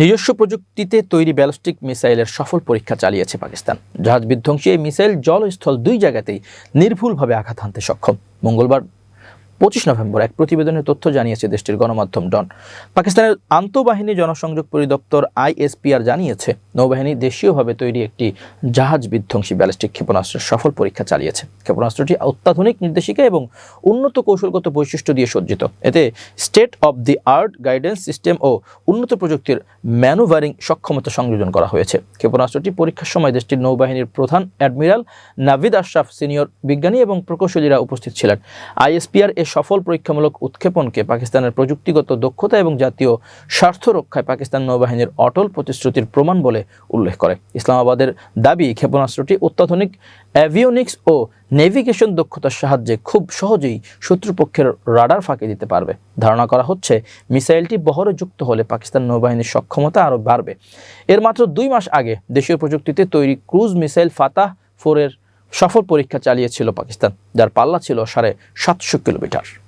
নিজস্ব প্রযুক্তিতে তৈরি ব্যালিস্টিক মিসাইলের সফল পরীক্ষা চালিয়েছে পাকিস্তান। জাহাজ বিধ্বংসী এই মিসাইল জলস্থল স্থল দুই জায়গাতেই নির্ভুলভাবে আঘাত হানতে সক্ষম। মঙ্গলবার পঁচিশ নভেম্বর এক প্রতিবেদনের তথ্য জানিয়েছে দেশটির গণমাধ্যম ডন। পাকিস্তানের আন্তঃবাহিনী জনসংযোগ পরিদপ্তর আইএসপিআর জানিয়েছে, নৌবাহিনী দেশীয়ভাবে তৈরি একটি জাহাজ বিধ্বংসী ব্যালিস্টিক ক্ষেপণাস্ত্রের সফল পরীক্ষা চালিয়েছে। ক্ষেপণাস্ত্রটি অত্যাধুনিক নির্দেশিকা এবং উন্নত কৌশলগত বৈশিষ্ট্য দিয়ে সজ্জিত। এতে state of the art guidance system ও উন্নত প্রযুক্তির ম্যানুভারিং সক্ষমতা সংযোজন করা হয়েছে। ক্ষেপণাস্ত্রটি পরীক্ষার সময় দেশটির নৌবাহিনীর প্রধান অ্যাডমিরাল নাভিদ আশরাফ সিনিয়র বিজ্ঞানী এবং প্রকৌশলীরা উপস্থিত ছিলেন। আইএসপিআর এ সফল পরীক্ষামূলক উৎক্ষেপণকে পাকিস্তানের প্রযুক্তিগত দক্ষতা এবং জাতীয় স্বার্থ রক্ষায় পাকিস্তান নৌবাহিনীর অটল প্রতিশ্রুতির প্রমাণ বলে উল্লেখ করে। ইসলামাবাদের দাবি, ক্ষেপণাস্ত্রটি অত্যাধুনিক অ্যাভিওনিক্স ও নেভিগেশন দক্ষতার সাহায্যে খুব সহজেই শত্রুপক্ষের রাডার ফাঁকি দিতে পারবে। ধারণা করা হচ্ছে, মিসাইলটি বহরে যুক্ত হলে পাকিস্তান নৌবাহিনীর সক্ষমতা আরও বাড়বে। এর মাত্র দুই মাস আগে দেশীয় প্রযুক্তিতে তৈরি ক্রুজ মিসাইল ফাতাহ ফোরের সফল পরীক্ষা চালিয়েছিল পাকিস্তান যার পাল্লা ছিল সাড়ে সাতশো কিলোমিটার।